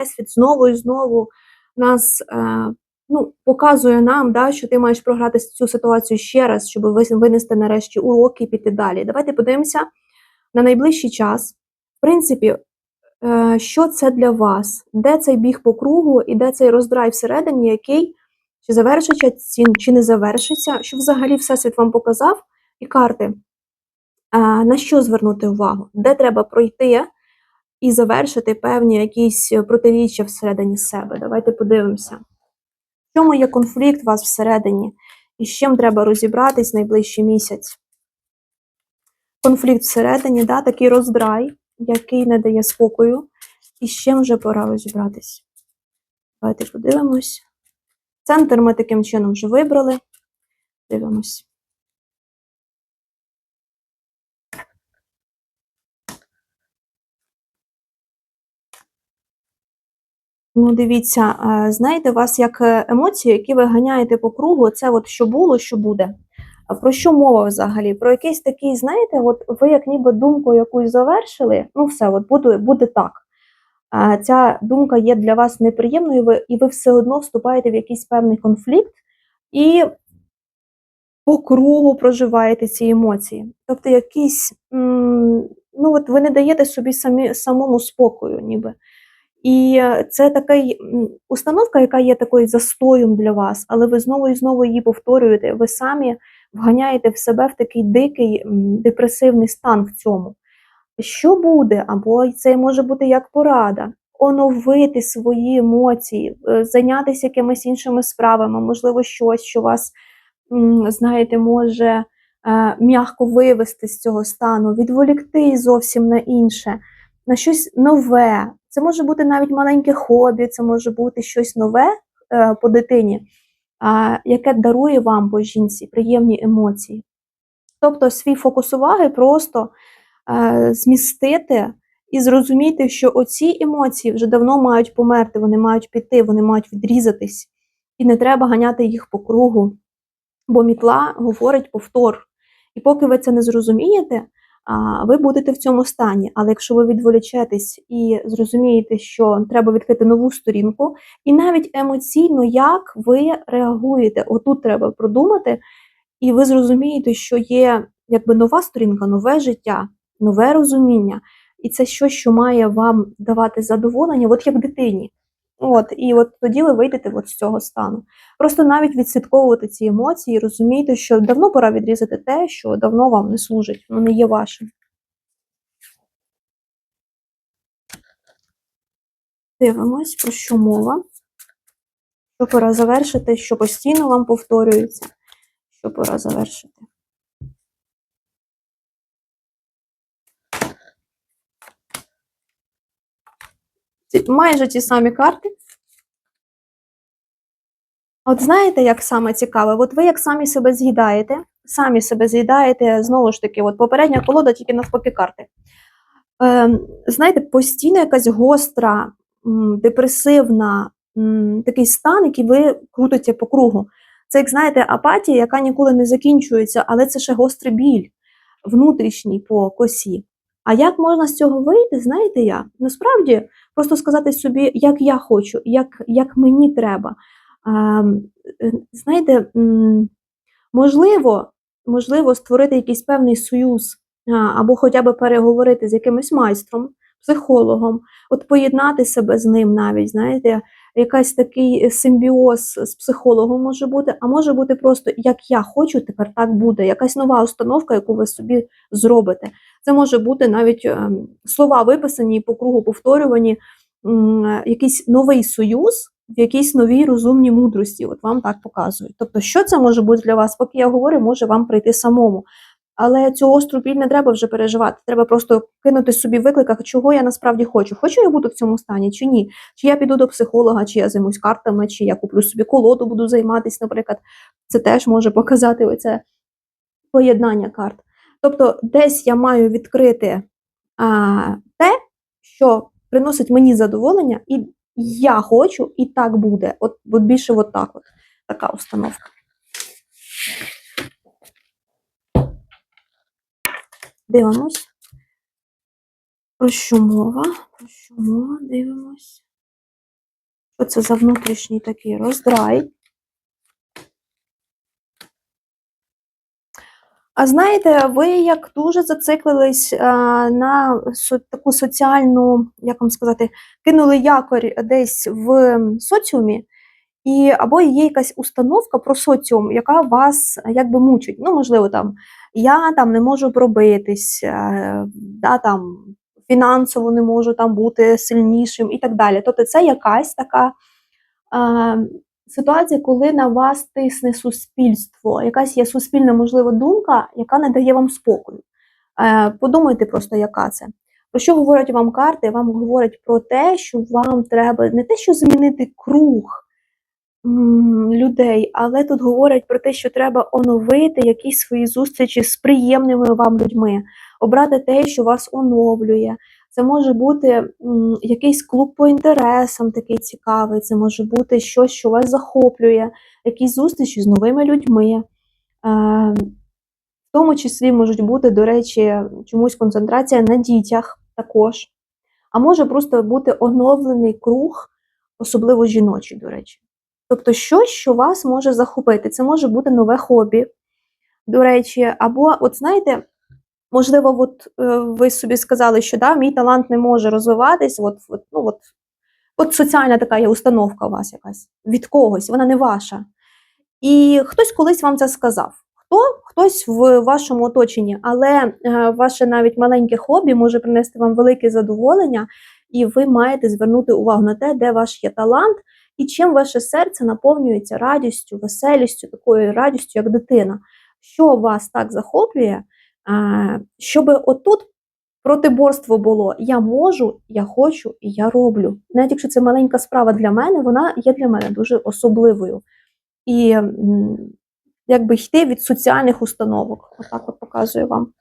Всесвіт знову і знову нас е, ну, показує нам, да, що ти маєш програти цю ситуацію ще раз, щоб винести нарешті уроки і піти далі. Давайте подивимося на найближчий час. В принципі, е, що це для вас? Де цей біг по кругу і де цей роздрай всередині, який чи завершиться, чи не завершиться, що взагалі Всесвіт вам показав, і карти. Е, на що звернути увагу? Де треба пройти? І завершити певні якісь е, протиріччя всередині себе. Давайте подивимося. В чому є конфлікт у вас всередині, і з чим треба розібратись найближчий місяць? Конфлікт всередині, да, такий роздрай, який не дає спокою, і з чим вже пора розібратись. Давайте подивимось. Центр ми таким чином вже вибрали. Дивимось. Ну, дивіться, знаєте, у вас як е, емоції, які ви ганяєте по кругу, це от що було, що буде. Про що мова взагалі? Про якийсь такий, знаєте, от ви як ніби думку якусь завершили, ну все, от буде буде так. Ця думка є для вас неприємною, ви, і ви все одно вступаєте в якийсь певний конфлікт і по кругу проживаєте ці емоції. Тобто, якісь, ну от ви не даєте собі самі, самому спокою, ніби. І це така установка, яка є такою застоєм для вас, але ви знову і знову її повторюєте. Ви самі вганяєте в себе в такий дикий депресивний стан в цьому. Що буде? Або це може бути як порада, оновити свої емоції, е, зайнятися якимись іншими справами, можливо, щось, що вас, знаєте, може е, м'яко вивести з цього стану, відволікти зовсім на інше, на щось нове. Це може бути навіть маленьке хобі, це може бути щось нове е, по дитині, яке дарує вам по жінці приємні емоції. Тобто свій фокус уваги просто е, змістити і зрозуміти, що оці емоції вже давно мають померти, вони мають піти, вони мають відрізатись, і не треба ганяти їх по кругу, бо мітла говорить повтор. І поки ви це не зрозумієте, ви будете в цьому стані. Але якщо ви відволічетесь і зрозумієте, що треба відкрити нову сторінку, і навіть емоційно, як ви реагуєте, отут треба продумати, і ви зрозумієте, що є якби нова сторінка, нове життя, нове розуміння, і це щось, що має вам давати задоволення, от як дитині. От, І от тоді ви вийдете от з цього стану. Просто навіть відслідковувати ці емоції, розумієте, що давно пора відрізати те, що давно вам не служить, воно не є вашим. Дивимось, про що мова. Що пора завершити, що постійно вам повторюється, що пора завершити. Майже ті самі карти. От знаєте, як саме цікаве? От ви як самі себе з'їдаєте, самі себе з'їдаєте, знову ж таки, от попередня колода, тільки навпаки карти. Е, Знаєте, постійно якась гостра, депресивна такий стан, який ви крутите по кругу. Це, як знаєте, апатія, яка ніколи не закінчується, але це ще гострий біль внутрішній по косі. А як можна з цього вийти, знаєте як? Насправді, просто сказати собі, як я хочу, як як мені треба. Е, Знаєте, можливо, можливо, створити якийсь певний союз, або хоча б переговорити з якимось майстром, психологом, от поєднати себе з ним навіть, знаєте, якийсь такий симбіоз з психологом може бути, а може бути просто як я хочу, тепер так буде, якась нова установка, яку ви собі зробите. Це може бути навіть ем, слова виписані по кругу повторювані, якийсь новий союз в якійсь новій розумній мудрості. От вам так показують. Тобто, що це може бути для вас, поки я говорю, може вам прийти самому. Але цю остру біль не треба вже переживати. Треба просто кинути собі викликах, чого я насправді хочу. Хочу я бути в цьому стані чи ні? Чи я піду до психолога, чи я займусь картами, чи я куплю собі колоду, буду займатися, наприклад. Це теж може показати оце поєднання карт. Тобто, десь я маю відкрити а, те, що приносить мені задоволення, і я хочу, і так буде. От, от більше от так от така установка. Дивимось. Про що мова? Про що мова? Дивимось. Що це за внутрішній такий роздрай? А знаєте, ви як дуже зациклились на таку соціальну, як вам сказати, кинули якорь десь в соціумі, і або є якась установка про соціум, яка вас якби мучить. Ну, можливо, там я там не можу пробитись, е, да, там, фінансово не можу там бути сильнішим і так далі. Тобто це якась така е, ситуація, коли на вас тисне суспільство, якась є суспільна, можливо, думка, яка не дає вам спокою. Е, подумайте просто, яка це. Про що говорять вам карти? Вам говорять про те, що вам треба не те, що змінити круг людей, але тут говорять про те, що треба оновити якісь свої зустрічі з приємними вам людьми, обрати те, що вас оновлює. Це може бути якийсь клуб по інтересам такий цікавий, це може бути щось, що вас захоплює, якісь зустрічі з новими людьми. Е, в тому числі можуть бути, до речі, чомусь концентрація на дітях також. А може просто бути оновлений круг, особливо жіночий, до речі. Тобто щось, що вас може захопити. Це може бути нове хобі, до речі, або, от знаєте, можливо, от, е, ви собі сказали, що да, мій талант не може розвиватись, от, от, ну, от, от соціальна така є установка у вас якась від когось, вона не ваша. І хтось колись вам це сказав. Хто? Хтось в вашому оточенні, але е, ваше навіть маленьке хобі може принести вам велике задоволення, і ви маєте звернути увагу на те, де ваш є талант, і чим ваше серце наповнюється радістю, веселістю, такою радістю, як дитина. Що вас так захоплює, е, щоб отут протиборство було: я можу, я хочу і я роблю. Навіть якщо це маленька справа для мене, вона є для мене дуже особливою. І якби йти від соціальних установок. Отак от показую вам.